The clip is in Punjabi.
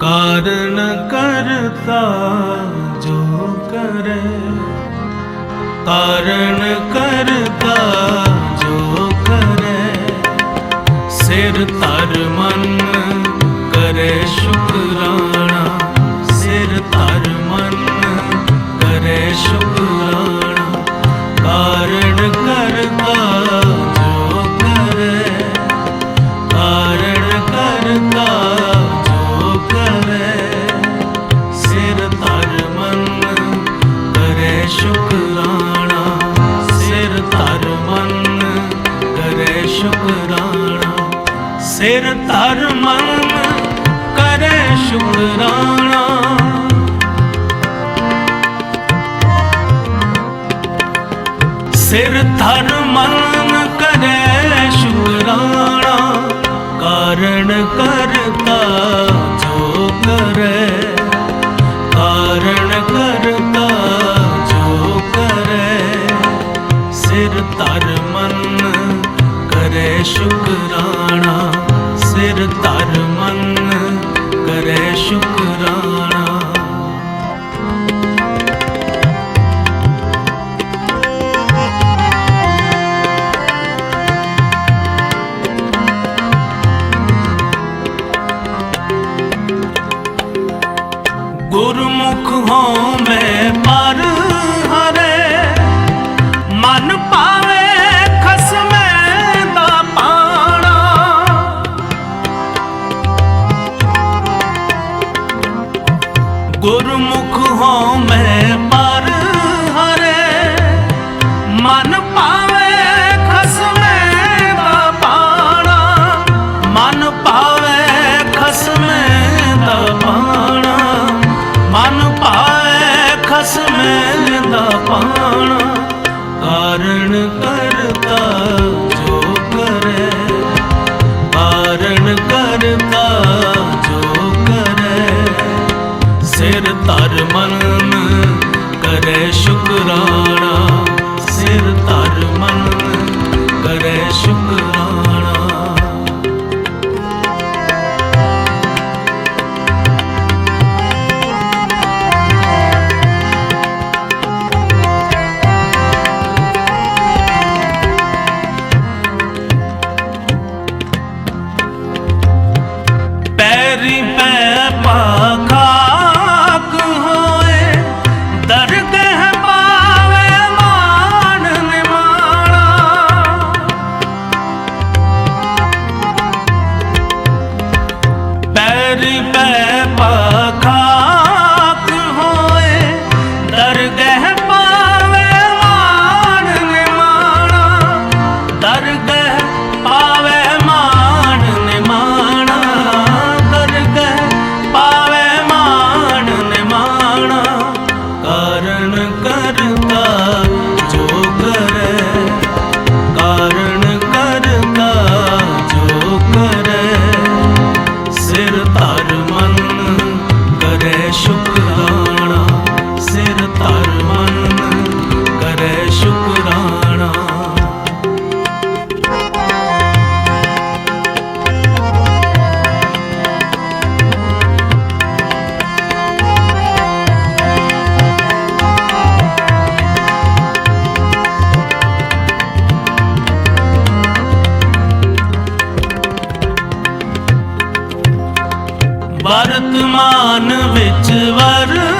ਕਾਰਨ ਕਰਤਾ ਜੋ ਕਰੇ, ਕਾਰਨ ਕਰਤਾ ਜੋ ਕਰੇ। ਸਿਰ ਧਰ ਮਨ ਕਰੇ ਸ਼ੁਕਰਾਨਾ, ਸਿਰ ਧਰ ਮਨ ਕਰੇ ਸ਼ੁਕਰਾਨਾ ਸ਼ੁਕਰਾਨਾ ਸਿਰ ਧਰ ਮਨ ਕਰੇ ਸ਼ੁਕਰਾਨਾ ਸਿਰ ਧਰ ਮਨ ਕਰੇ ਸ਼ੁਕਰਾਨਾ ਕਾਰਨ ਕਰਤਾ ਜੋ ਕਰੇ। ਕਾਰਨ ਕਰਤਾ ਜੋ ਕਰੇ। ਸਿਰ ਧਰ ਸ਼ੁਕਰਾਨਾ ਸਿਰ ਧਰ ਮਨ ਕਰੇ ਸ਼ੁਕਰਾਨਾ। ਗੁਰਮੁਖ ਹੋਵੇ ਪਰ ਸਿਰ ਧਰ ਮਨ ਕਰੇ ਸ਼ੁਕਰਾਨਾ। ਸਿਰ ਧਰ ਮਨ ਕਰੇ ਸ਼ੁਕਰਾਨਾ। ਕਰਤਾ ਵਰਤਮਾਨ ਵਿੱਚ ਵਰ